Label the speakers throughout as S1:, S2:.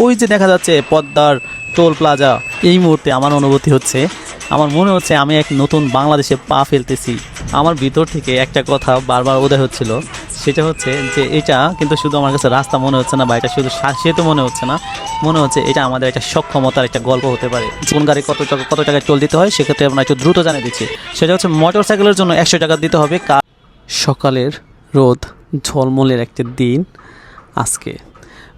S1: ওই যে দেখা যাচ্ছে পদ্মার টোল প্লাজা, এই মুহূর্তে আমার অনুভূতি হচ্ছে, আমার মনে হচ্ছে আমি এক নতুন বাংলাদেশে পা ফেলতেছি। আমার ভিতর থেকে একটা কথা বারবার উদয় হচ্ছিল, সেটা হচ্ছে যে এটা কিন্তু শুধু আমার কাছে রাস্তা মনে হচ্ছে না বা এটা শুধু সেতু মনে হচ্ছে না, মনে হচ্ছে এটা আমাদের একটা সক্ষমতার একটা গল্প হতে পারে। কোন গাড়ি কত টাকা কত টাকায় টোল দিতে হয়, সেক্ষেত্রে আমরা একটু দ্রুত জানিয়ে দিচ্ছি। সেটা হচ্ছে মোটর সাইকেলের জন্য একশো টাকা দিতে হবে। কার সকালের রোদ ঝলমলের একটা দিন আজকে।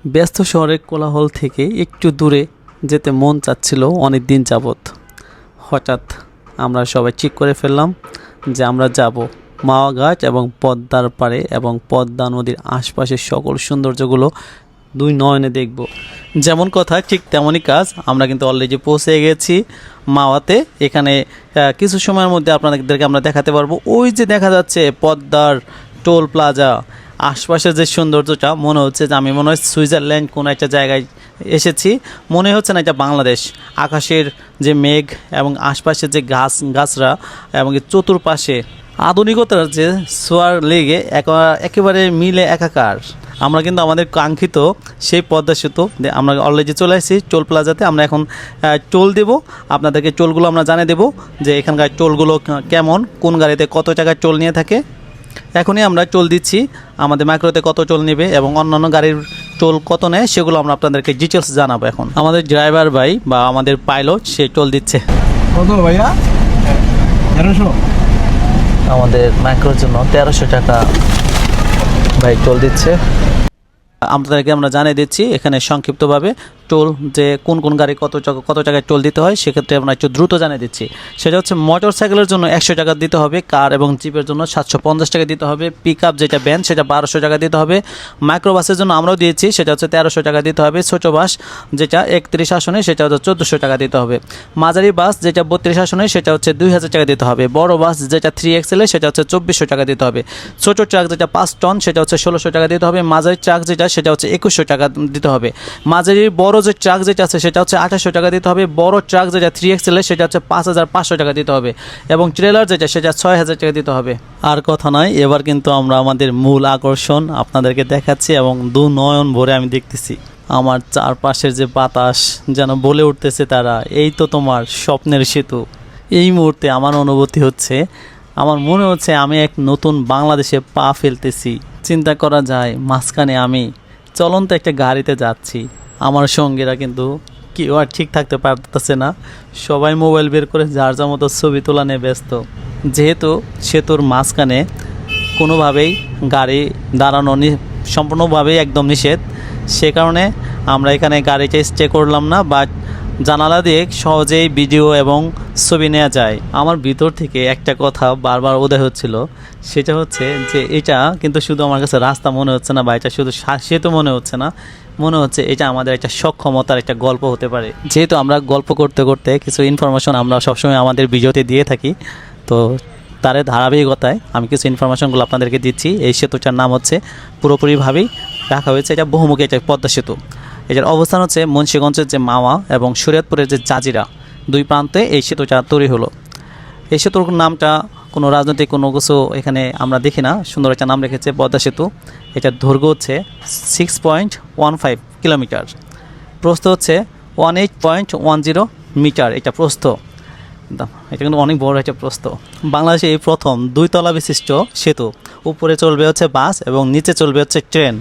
S1: ব্যস্ত শহরের কোলাহল থেকে একটু দূরে যেতে মন চাচ্ছিল অনেক দিন যাবৎ। হঠাৎ আমরা সবাই ঠিক করে ফেললাম যে আমরা যাব মাওয়া গাছ এবং পদ্মার পাড়ে এবং পদ্মা নদীর আশপাশের সকল সৌন্দর্যগুলো দুই নয়নে দেখব। যেমন কথা, ঠিক তেমনই কাজ। আমরা কিন্তু অলরেডি পৌঁছে গেছি মাওয়াতে। এখানে কিছু সময়ের মধ্যে আপনাদেরকে আমরা দেখাতে পারব। ওই যে দেখা যাচ্ছে পদ্মার টোল প্লাজা। আশপাশের যে সৌন্দর্যটা, মনে হচ্ছে যে আমি মনে হয় সুইজারল্যান্ড কোনো একটা জায়গায় এসেছি। মনে হচ্ছে না এটা বাংলাদেশ। আকাশের যে মেঘ এবং আশপাশের যে গাছ, গাছরা এবং চতুর্পাশে আধুনিকতার যে সোয়ার লেগে একা- একেবারে মিলে একাকার। আমরা কিন্তু আমাদের কাঙ্ক্ষিত সেই পদ্মা সেতু আমরা অলরেডি চলে এসেছি টোল প্লাজাতে। আমরা এখন টোল দেব। আপনাদেরকে টোলগুলো আমরা জানিয়ে দেব যে এখানকার টোলগুলো কেমন, কোন গাড়িতে কত টাকার টোল নিয়ে থাকে। এখনই আমরা টোল দিচ্ছি। আমাদের মাইক্রোতে কত টোল নেবে এবং অন্যান্য গাড়ির টোল কত নেয় সেগুলো আমরা আপনাদেরকে ডিটেলস জানাব এখন। আমাদের ড্রাইভার ভাই বা আমাদের পাইলট সে টোল দিচ্ছে।
S2: কত ভাইয়া? তেরোশো?
S1: আমাদের মাইক্রোর জন্য তেরোশো টাকা ভাই টোল দিচ্ছে। আপনাদেরকে আমরা জানিয়ে দিচ্ছি এখানে সংক্ষিপ্তভাবে। টোল যে কোন কোন গাড়ি কত কত টাকায় টোল দিতে হয়, সেক্ষেত্রে আমরা একটু দ্রুত জানিয়ে দিচ্ছি। সেটা হচ্ছে মোটর সাইকেলের জন্য একশো টাকা দিতে হবে কার এবং জিপের জন্য সাতশো পঞ্চাশ টাকা দিতে হবে পিক আপ যেটা ব্যান সেটা বারোশো টাকা দিতে হবে। মাইক্রোবাসের জন্য আমরাও দিয়েছি, সেটা হচ্ছে তেরোশো টাকা দিতে হবে। ছোটো বাস যেটা একত্রিশ আসনে, সেটা হচ্ছে চোদ্দোশো টাকা দিতে হবে। মাঝারি বাস যেটা বত্রিশ আসনে, সেটা হচ্ছে দুই হাজার টাকা দিতে হবে। বড় বাস যেটা থ্রি এক্সেলে সেটা হচ্ছে চব্বিশশো টাকা দিতে হবে। ছোটো ট্রাক যেটা পাঁচ টন সেটা হচ্ছে ষোলোশো টাকা দিতে হবে। মাঝারি ট্রাক যেটা, সেটা হচ্ছে একুশশো টাকা দিতে হবে। মাঝারি বড় যে ট্রাক যেটা আছে, সেটা হচ্ছে আঠাশশো টাকা দিতে হবে। বড় ট্রাক যেটা থ্রি এক্সেলে সেটা হচ্ছে পাঁচ হাজার পাঁচশো টাকা দিতে হবে। এবং ট্রেলার যেটা, সেটা ছয় হাজার টাকা দিতে হবে। আর কথা নয় এবার কিন্তু আমরা আমাদের মূল আকর্ষণ আপনাদেরকে দেখাচ্ছি এবং দু নয়ন ভরে আমি দেখতেছি। আমার চারপাশের যে বাতাস যেন বলে উঠতেছে তারা, এই তো তোমার স্বপ্নের সেতু। এই মুহূর্তে আমার অনুভূতি হচ্ছে, আমার মনে হচ্ছে আমি এক নতুন বাংলাদেশে পা ফেলতেছি। চিন্তা করা যায়, মাঝখানে আমি চলন্ত একটা গাড়িতে যাচ্ছি। আমার সঙ্গীরা কিন্তু কেউ আর ঠিক থাকতে পারতেছে না। সবাই মোবাইল বের করে যার যার মতো ছবি তোলা নিয়ে ব্যস্ত। যেহেতু সেতুর মাঝখানে কোনোভাবেই গাড়ি দাঁড়ানো সম্পূর্ণভাবেই একদম নিষেধ। সে কারণে আমরা এখানে গাড়িটা স্টে করলাম না বাট জানালা দিয়ে সহজেই ভিডিও এবং ছবি নেওয়া যায়। আমার ভিতর থেকে একটা কথা বারবার উদয় হচ্ছিল। সেটা হচ্ছে যে এটা কিন্তু শুধু আমার কাছে রাস্তা মনে হচ্ছে না বা এটা শুধু সেতু মনে হচ্ছে না। মনে হচ্ছে এটা আমাদের একটা সক্ষমতার একটা গল্প হতে পারে। যেহেতু আমরা গল্প করতে করতে কিছু ইনফরমেশন আমরা সবসময় আমাদের ভিডিওতে দিয়ে থাকি, তো তার ধারাবাহিকতায় আমি কিছু ইনফরমেশনগুলো আপনাদেরকে দিচ্ছি। এই সেতুটার নাম হচ্ছে পুরোপুরিভাবেই রাখা হয়েছে। এটা বহুমুখী একটা পদ্মা সেতু। এটার অবস্থান হচ্ছে মুন্সিগঞ্জের যে মাওয়া এবং শরীয়তপুরের যে জাজিরা, দুই প্রান্তে এই সেতুটা তৈরি হলো। এই সেতুর নামটা কোনো রাজনৈতিক কোনো কিছু এখানে আমরা দেখি না। সুন্দর একটা নাম রেখেছে পদ্মা সেতু। এটার দৈর্ঘ্য হচ্ছে six point one five kilometre প্রস্থ হচ্ছে one eight point one zero metre এটা প্রস্থ। এটা কিন্তু অনেক বড় একটা প্রস্থ। বাংলাদেশে এই প্রথম দুইতলা বিশিষ্ট সেতু। উপরে চলবে হচ্ছে বাস এবং নিচে চলবে হচ্ছে ট্রেন।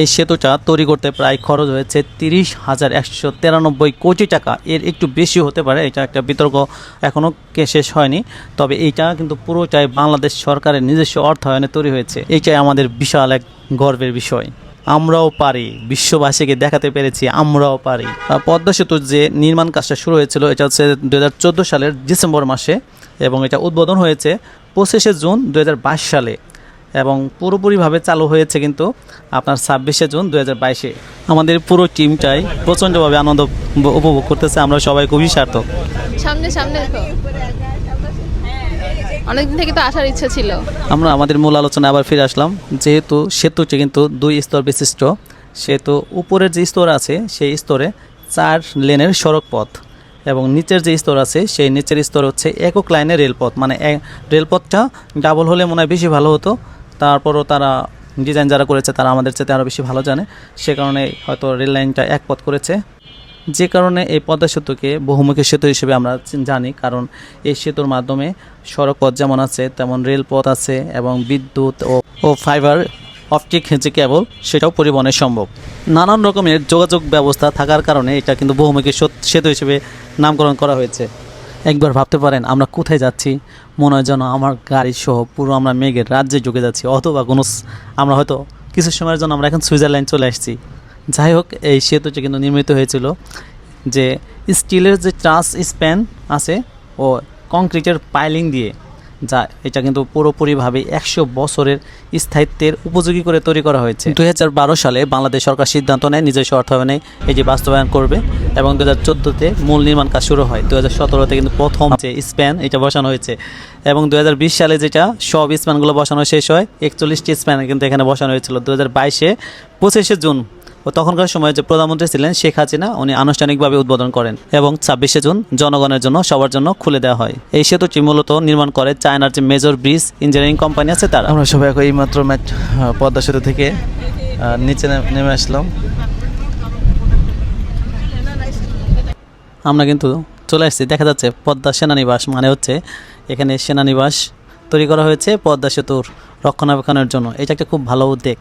S1: এই সেতুটা তৈরি করতে প্রায় খরচ হয়েছে তিরিশ হাজার একশো তিরানব্বই কোটি টাকা। এর একটু বেশি হতে পারে, এটা একটা বিতর্ক এখনও শেষ হয়নি। তবে এইটা কিন্তু পুরোটাই বাংলাদেশ সরকারের নিজস্ব অর্থায়নে তৈরি হয়েছে। এইটাই আমাদের বিশাল এক গর্বের বিষয়। আমরাও পারি, বিশ্ববাসীকে দেখাতে পেরেছি, আমরাও পারি। পদ্মা সেতুর যে নির্মাণ কাজটা শুরু হয়েছিল, এটা হচ্ছে দু হাজার চোদ্দ সালের ডিসেম্বর মাসে এবং এটা উদ্বোধন হয়েছে পঁচিশে জুন দু হাজার বাইশ সালে। এবং পুরোপুরিভাবে চালু হয়েছে কিন্তু আপনার ছাব্বিশে জুন দু হাজার বাইশে। আমাদের পুরো টিমটাই প্রচণ্ডভাবে আনন্দ উপভোগ করতেছে আমরা সবাই খুবই সার্থক।
S3: সামনে সামনে অনেকদিন থেকে তো আসার ইচ্ছা ছিল।
S1: আমরা আমাদের মূল আলোচনা আবার ফিরে আসলাম যেহেতু সেতুটি কিন্তু দুই স্তর বিশিষ্ট সেতু উপরের যে স্তর আছে সেই স্তরে চার লেনের সড়ক পথ এবং নিচের যে স্তর আছে সেই নিচের স্তর হচ্ছে একক লাইনের রেলপথ। মানে রেলপথটা ডাবল হলে মনে হয় বেশি ভালো হতো। তারপরও তারা ডিজাইন যারা করেছে তারা আমাদের চেয়ে আরও বেশি ভালো জানে। সে কারণে হয়তো রেল লাইনটা এক পথ করেছে। যে কারণে এই পদ্মা সেতুকে বহুমুখী সেতু হিসেবে আমরা জানি, কারণ এই সেতুর মাধ্যমে সড়ক পথ যেমন আছে, তেমন রেলপথ আছে এবং বিদ্যুৎ ও ও ফাইবার অপটিক যে কেবল সেটাও পরিবহনে সম্ভব। নানান রকমের যোগাযোগ ব্যবস্থা থাকার কারণে এটা কিন্তু বহুমুখী সেতু হিসেবে নামকরণ করা হয়েছে। একবার ভাবতে পারেন আমরা কোথায় যাচ্ছি? মনে হয় যেন আমার গাড়ি সহ পুরো আমরা মেঘের রাজ্যে ঢুকে যাচ্ছি, অথবা কোনো আমরা হয়তো কিছু সময়ের জন্য আমরা এখন সুইজারল্যান্ড চলে আসছি। যাই হোক, এই সেতুটি কিন্তু নির্মিত হয়েছিল যে স্টিলের যে ট্রাস স্প্যান আছে, ও কংক্রিটের পাইলিং দিয়ে যা এটা কিন্তু পুরোপুরিভাবে একশো বছরের স্থায়িত্বের উপযোগী করে তৈরি করা হয়েছে। দু হাজার বারো সালে বাংলাদেশ সরকার সিদ্ধান্ত নেয়, নিজস্ব অর্থায়নে এটি বাস্তবায়ন করবে এবং দু হাজার চোদ্দোতে মূল নির্মাণ কাজ শুরু হয়। দু হাজার সতেরোতে কিন্তু প্রথম যে স্প্যান এটা বসানো হয়েছে। এবং দু হাজার বিশ সালে যেটা সব স্প্যানগুলো বসানো শেষ হয়, একচল্লিশটি স্প্যান কিন্তু এখানে বসানো হয়েছিল। দু হাজার বাইশে পঁচিশে জুন ও তখনকার সময় যে প্রধানমন্ত্রী ছিলেন শেখ হাসিনা উনি আনুষ্ঠানিকভাবে উদ্বোধন করেন এবং ছাব্বিশে জুন জনগণের জন্য সবার জন্য খুলে দেওয়া হয়। এই সেতুটি মূলত নির্মাণ করে চায়নার যে মেজর ব্রিজ ইঞ্জিনিয়ারিং কোম্পানি আছে তারা। আমরা সবাই এখন এইমাত্র ম্যাট পদ্মা সেতু থেকে নিচে নেমে আসলাম। আমরা কিন্তু চলে আসছি। দেখা যাচ্ছে পদ্মা সেনানিবাস মানে হচ্ছে এখানে সেনানিবাস তৈরি করা হয়েছে পদ্মা সেতুর রক্ষণাবেক্ষণের জন্য। এটা একটা খুব ভালো উদ্যোগ।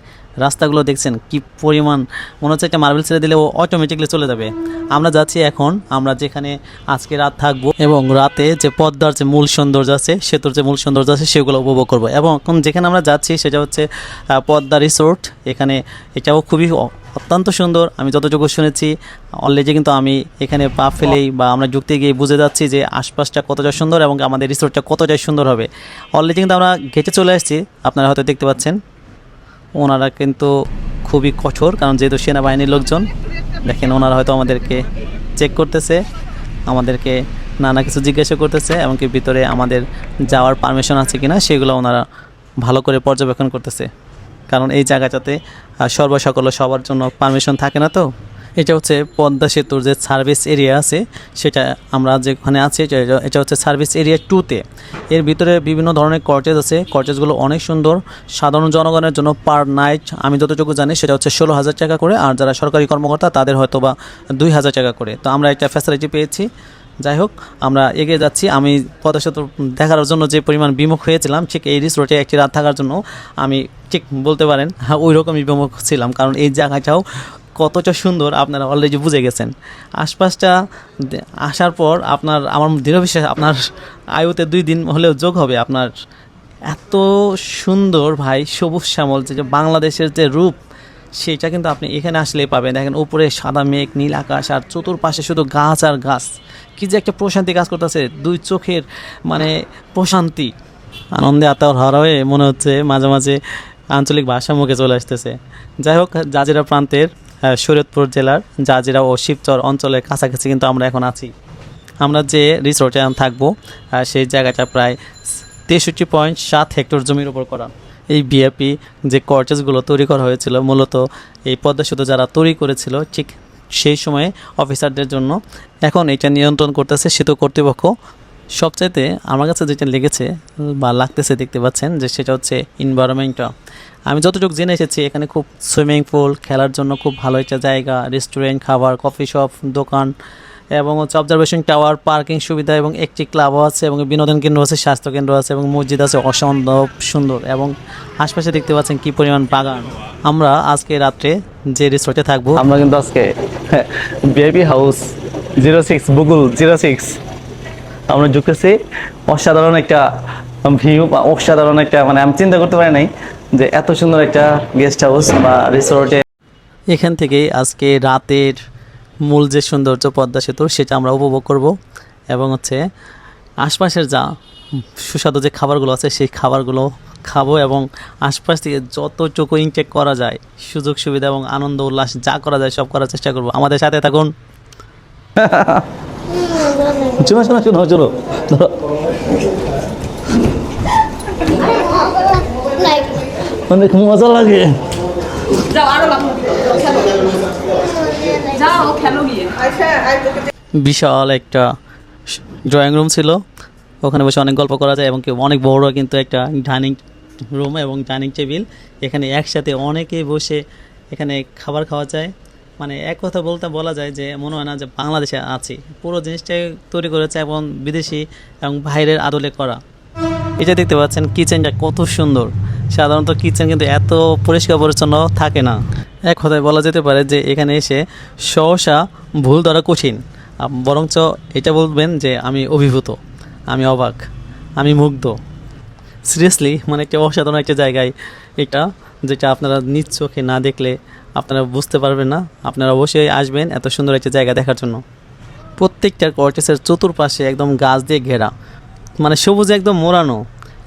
S1: রাস্তাগুলো দেখছেন, কি পরিমাণ, মনে হচ্ছে একটা মার্বেল ছেড়ে দিলে ও অটোমেটিকলি চলে যাবে। আমরা যাচ্ছি এখন, আমরা যেখানে আজকে রাত থাকব এবং রাতে যে পদ্মার যে মূল সৌন্দর্য আছে, সেতুর যে মূল সৌন্দর্য আছে, সেগুলো উপভোগ করব। এবং এখন যেখানে আমরা যাচ্ছি, সেটা হচ্ছে পদ্মা রিসোর্ট এখানে এটাও খুবই অত্যন্ত সুন্দর। আমি যতটুকু শুনেছি অলরেডি কিন্তু আমি এখানে পা ফেলেই বা আমরা যুক্তি গিয়ে বুঝে যাচ্ছি যে আশপাশটা কতটা সুন্দর এবং আমাদের রিসোর্টটা কতটাই সুন্দর হবে। অলরেডি কিন্তু আমরা গেটে চলে আসছি। আপনারা হয়তো দেখতে পাচ্ছেন ওনারা কিন্তু খুবই কঠোর, কারণ যেহেতু সেনাবাহিনীর লোকজন, দেখেন ওনারা হয়তো আমাদেরকে চেক করতেছে, আমাদেরকে নানা কিছু জিজ্ঞাসা করতেছে, এমনকি ভিতরে আমাদের যাওয়ার পারমিশন আছে কিনা, সেগুলো ওনারা ভালো করে পর্যবেক্ষণ করতেছে। কারণ এই জায়গাটাতে সর্বসকল সবার জন্য পারমিশন থাকে না তো। এটা হচ্ছে পদ্মা সেতুর যে সার্ভিস এরিয়া আছে, সেটা আমরা যেখানে আছি, এটা- হচ্ছে সার্ভিস এরিয়া টুতে এর ভিতরে বিভিন্ন ধরনের কর্টেজ আছে। কর্টেজগুলো অনেক সুন্দর। সাধারণ জনগণের জন্য পার নাইট আমি যতটুকু জানি, সেটা হচ্ছে ষোলো হাজার টাকা করে। আর যারা সরকারি কর্মকর্তা, তাদের হয়তো বা দুই হাজার টাকা করে। তো আমরা একটা ফ্যাসিলিটি পেয়েছি। যাই হোক, আমরা এগিয়ে যাচ্ছি। আমি পদ্মা সেতু দেখার জন্য যে পরিমাণ বিমুখ হয়েছিলাম, ঠিক এই রিসোর্টে একটি রাত থাকার জন্য, আমি ঠিক বলতে পারেন হ্যাঁ ওই রকমই বিমুখ ছিলাম। কারণ এই জায়গাটাও কতটা সুন্দর আপনারা অলরেডি বুঝে গেছেন। আশপাশটা আসার পর আপনার, আমার দৃঢ় বিশ্বাস, আপনার আয়ুতে দুই দিন হলেও যোগ হবে। আপনার এত সুন্দর ভাই, সবুজ শ্যামল, যে বাংলাদেশের যে রূপ, সেটা কিন্তু আপনি এখানে আসলেই পাবেন। দেখেন, উপরে সাদা মেঘ, নীল আকাশ, আর চতুর্পাশে শুধু গাছ আর গাছ। কি যে একটা প্রশান্তি কাজ করতেছে, দুই চোখের মানে প্রশান্তি। আনন্দে আত্মার হরা হয়ে মনে হচ্ছে মাঝে মাঝে আঞ্চলিক ভাষা মুখে চলে আসতেছে। যাই হোক, জাজিরা প্রান্তের শরীয়তপুর জেলার জাজিরা ও শিবচর অঞ্চলের কাছাকাছি কিন্তু আমরা এখন আছি। আমরা যে রিসোর্টে থাকব সেই জায়গাটা প্রায় তেষট্টি পয়েন্ট সাত হেক্টর জমির উপর করা। এই বিএপি যে কর্টেজগুলো তৈরি করা হয়েছিল, মূলত এই পদ্মা সেতু যারা তৈরি করেছিল, ঠিক সেই সময়ে অফিসারদের জন্য এখন এটা নিয়ন্ত্রণ করতেছে সেতু কর্তৃপক্ষ। সবচাইতে আমার কাছে যেটা লেগেছে বা লাগতেছে দেখতে পাচ্ছেন যে সেটা হচ্ছে ইনভায়রনমেন্টটা আমি যতটুকু জেনে এসেছি, এখানে খুব সুইমিং পুল, খেলার জন্য খুব ভালো একটা জায়গা, রেস্টুরেন্ট, খাবার, কফি শপ, দোকান এবং হচ্ছে অবজারভেশন টাওয়ার পার্কিং সুবিধা এবং একটি ক্লাবও আছে এবং বিনোদন কেন্দ্র আছে স্বাস্থ্য কেন্দ্র আছে এবং মসজিদ আছে, অসম্ভব সুন্দর এবং আশপাশে দেখতে পাচ্ছেন কি পরিমাণ বাগান। আমরা আজকে রাত্রে যে রিসোর্টে থাকব, আমরা কিন্তু আজকে বেবি হাউস জিরো সিক্স বুগুল জিরো সিক্স আমরা ঢুকেছি অসাধারণ একটা ভিউ বা অসাধারণ একটা মানে আমি চিন্তা করতে পারি নাই যে এত সুন্দর একটা গেস্ট হাউস বা রিসোর্টে এখান থেকেই আজকে রাতের মূল যে সৌন্দর্য পদ্মা সেতু সেটা আমরা উপভোগ করব এবং হচ্ছে আশপাশের যা সুস্বাদু যে খাবারগুলো আছে সেই খাবারগুলো খাব এবং আশপাশ থেকে যতটুকু ইনটেক করা যায় সুযোগ সুবিধা এবং আনন্দ উল্লাস যা করা যায় সব করার চেষ্টা করব। আমাদের সাথে থাকুন। শোনো শোনো শোনো চলো অনেক মজা লাগে। বিশাল একটা ড্রয়িং রুম ছিল। ওখানে বসে অনেক গল্প করা যায় এবং কি অনেক বড় কিন্তু একটা ডাইনিং রুম এবং ডাইনিং টেবিল এখানে একসাথে অনেকে বসে এখানে খাবার খাওয়া যায়। মানে এক কথা বলতে বলা যায় যে মনে হয় না যে বাংলাদেশে আছি। পুরো জিনিসটাই তৈরি করেছে এবং বিদেশি এবং বাইরের আদলে করা। এটা দেখতে পাচ্ছেন কিচেনটা কত সুন্দর। সাধারণত কিচেন কিন্তু এত পরিষ্কার পরিচ্ছন্ন থাকে না। এক কথায় বলা যেতে পারে যে এখানে এসে সহসা ভুল ধরা কঠিন। বরঞ্চ এটা বলবেন যে আমি অভিভূত, আমি অবাক, আমি মুগ্ধ। সিরিয়াসলি মানে একটা অসাধারণ একটা জায়গায় এটা, যেটা আপনারা নিজ চোখে না দেখলে আপনারা বুঝতে পারবেন না। আপনারা অবশ্যই আসবেন এত সুন্দর একটা জায়গা দেখার জন্য। প্রত্যেকটা কর্টেসের চতুর্পাশে একদম গাছ দিয়ে ঘেরা। মানে সবুজে একদম মোড়ানো।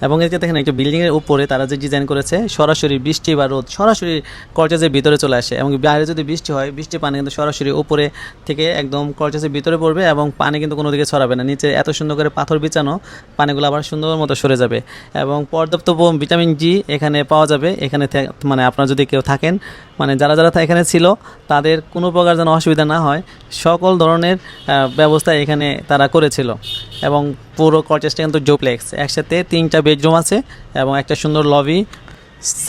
S1: এবং এদিকে দেখেন একটা বিল্ডিংয়ের উপরে তারা যে ডিজাইন করেছে, সরাসরি বৃষ্টি বা রোদ সরাসরি কর্চাসের ভিতরে চলে আসে এবং বাইরে যদি বৃষ্টি হয় বৃষ্টি পানি কিন্তু সরাসরি উপরে থেকে একদম কর্চাসের ভিতরে পড়বে এবং পানি কিন্তু কোনো দিকে ছড়াবে না। নিচে এত সুন্দর করে পাথর বিছানো, পানিগুলো আবার সুন্দর মতো সরে যাবে এবং পর্যাপ্ত ভিটামিন জি এখানে পাওয়া যাবে। এখানে মানে আপনার যদি কেউ থাকেন মানে যারা যারা এখানে ছিল, তাদের কোনো প্রকার যেন অসুবিধা না হয়। সকল ধরনের ব্যবস্থা এখানে তারা করেছিল। এবং পুরো কটেজটা কিন্তু জোপ্লেক্স একসাথে তিনটা বেডরুম আছে এবং একটা সুন্দর লবি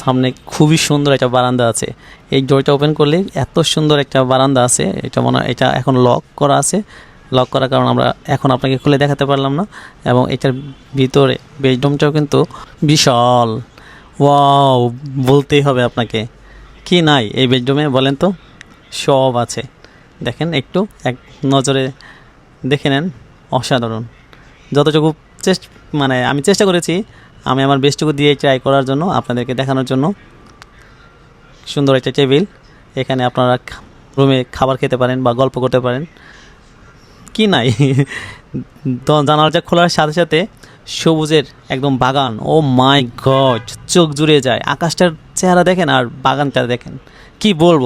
S1: সামনে খুবই সুন্দর একটা বারান্দা আছে। এই ডোরটা ওপেন করলে এত সুন্দর একটা বারান্দা আছে। এটা মনে এটা এখন লক করা আছে। লক করার কারণে আমরা এখন আপনাকে খুলে দেখাতে পারলাম না। এবং এটার ভিতরে বেডরুমটাও কিন্তু বিশাল। ওয়াও বলতেই হবে আপনাকে। কি নাই এই বেডরুমে বলেন তো? সব আছে। দেখেন একটু এক নজরে দেখে নেন, অসাধারণ। যতটুকু চেষ্টা মানে আমি চেষ্টা করেছি, আমি আমার বেস্টটুকু দিয়ে ট্রাই করার জন্য, আপনাদেরকে দেখানোর জন্য। সুন্দর একটা টেবিল, এখানে আপনারা রুমে খাবার খেতে পারেন বা গল্প করতে পারেন। কি নাই? জানালাটা খোলার সাথে সাথে সবুজের একদম বাগান, ও মাই গড, চোখ জুড়ে যায়। আকাশটার চেহারা দেখেন আর বাগানটা দেখেন। কি বলব?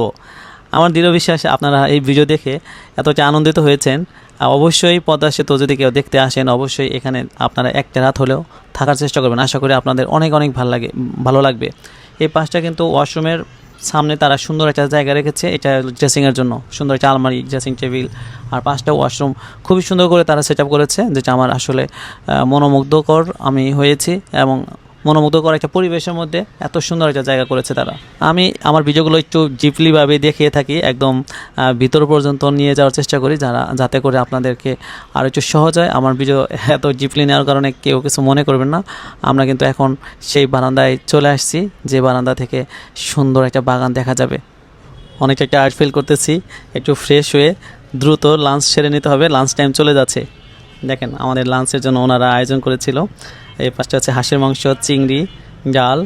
S1: আমার দৃঢ় বিশ্বাস, আপনারা এই ভিডিও দেখে এতটা আনন্দিত হয়েছেন। অবশ্যই পদ্মা সেতু যদি কেউ দেখতে আসেন, অবশ্যই এখানে আপনারা একটা রাত হলেও থাকার চেষ্টা করবেন। আশা করি আপনাদের অনেক অনেক ভালো লাগে, ভালো লাগবে। এই পাশটা কিন্তু ওয়াশরুমের সামনে তারা সুন্দর একটা জায়গা রেখেছে। এটা ড্রেসিংয়ের জন্য। সুন্দর একটা আলমারি, ড্রেসিং টেবিল আর পাঁচটা ওয়াশরুম। খুবই সুন্দর করে তারা সেট করেছে, যেটা আমার আসলে মনোমুগ্ধকর আমি হয়েছি এবং মনোমুগ্ধকর একটা পরিবেশের মধ্যে এত সুন্দর একটা জায়গা করেছে তারা। আমি আমার ভিডিওগুলো একটু জিপলিভাবে দেখিয়ে থাকি, একদম ভিতর পর্যন্ত নিয়ে যাওয়ার চেষ্টা করি, যারা, যাতে করে আপনাদেরকে আরও একটু সহজ হয়। আমার ভিডিও এত জিপলি নেওয়ার কারণে কেউ কিছু মনে করবেন না। আমরা কিন্তু এখন সেই বারান্দায় চলে আসছি, যে বারান্দা থেকে সুন্দর একটা বাগান দেখা যাবে। অনেকটা একটা আর্ট ফিল করতেছি, একটু ফ্রেশ হয়ে দ্রুত লাঞ্চ সেরে নিতে হবে, লাঞ্চ টাইম চলে যাচ্ছে। দেখেন, আমাদের লাঞ্চের জন্য ওনারা আয়োজন করেছিল। এই পাশটা হচ্ছে হাঁসের মাংস, চিংড়ি, ডাল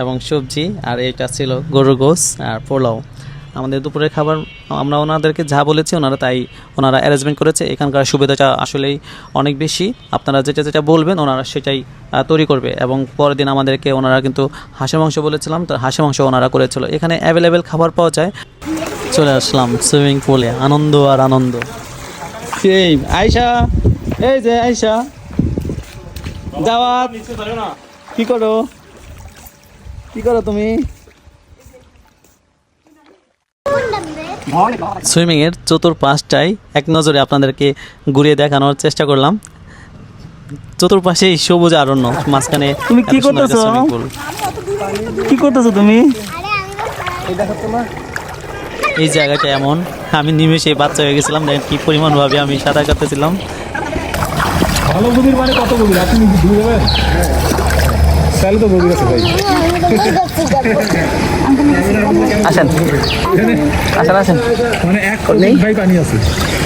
S1: এবং সবজি, আর এইটা ছিল গরুর গোস আর পোলাও। আমাদের দুপুরের খাবার, আমরা ওনাদেরকে যা বলেছি, ওনারা তাই, ওনারা অ্যারেঞ্জমেন্ট করেছে। এখানকার সুবিধাটা আসলেই অনেক বেশি। আপনারা যেটা যেটা বলবেন, ওনারা সেটাই তৈরি করবে। এবং পরের দিন আমাদেরকে ওনারা কিন্তু হাঁসের মাংস বলেছিলাম, তো হাঁসের মাংস ওনারা করেছিল। এখানে অ্যাভেলেবেল খাবার পাওয়া যায়। চলে আসলাম সুইমিং পুলে আনন্দ আর আনন্দ। এই আয়শা, এই যে আয়শা। দাওয়াত। কি করো? কি করো তুমি? সুইমিং এর চতুর্পাশটাই এক নজরে আপনাদেরকে ঘুরিয়ে দেখানোর চেষ্টা করলাম। চতুর্পাশেই সবুজ আরণ্য মাঝখানে
S4: তুমি কি করতেছো? কি করতেছো তুমি?
S1: এই জায়গাটা এমন আমি নিমেষে বাচ্চা হয়ে গেছিলাম দেখেন কি পরিমাণ ভাবে আমি সাঁতার কাটতেছিলাম।
S2: ভালো গভীর মানে কত গভীর আপনি যাবেন তাহলে তো গভীর আছে ভাই
S1: আসেন আসেন আসেন
S2: মানে এক ফুট ভাই পানি আছে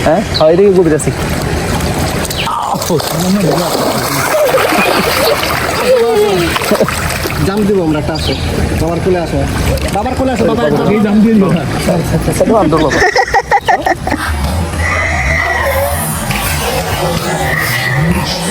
S1: হ্যাঁ এদিকে গভীর আছে
S2: জাম দিব আমরা একটা আছে বাবার কোলে আসো বাবার কোলে আসো বাবা এই জাম দিয়ে দিও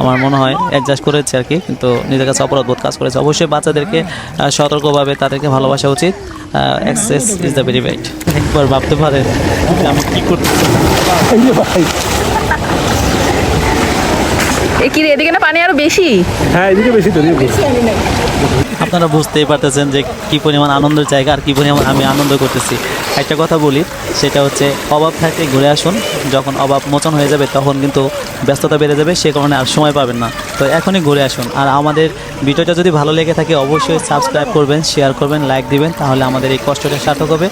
S1: আমার মনে হয় অ্যাডজাস্ট করেছে আর কি কিন্তু নিজের কাছে অপরাধ বোধ কাজ করেছে। অবশ্যই বাচ্চাদেরকে সতর্কভাবে তাদেরকে ভালোবাসা উচিত। Access is the very right একবার ভাবতে পারেন আমি কী করতেছি
S5: কি রে এদিকে না পানি আরও বেশি?
S2: হ্যাঁ এদিকে বেশি তো।
S1: আপনারা বুঝতেই পারতেছেন যে কী পরিমাণ আনন্দের জায়গা আর কী পরিমাণ আমি আনন্দ করতেছি। একটা কথা বলি, সেটা হচ্ছে অভাব থাকে ঘুরে আসুন, যখন অভাব মোচন হয়ে যাবে তখন কিন্তু ব্যস্ততা বেড়ে যাবে, সে কারণে আর সময় পাবেন না। তো এখনই ঘুরে আসুন। আর আমাদের ভিডিওটা যদি ভালো লেগে থাকে, অবশ্যই সাবস্ক্রাইব করবেন শেয়ার করবেন লাইক দিবেন, তাহলে আমাদের এই কষ্টটা সার্থক হবে।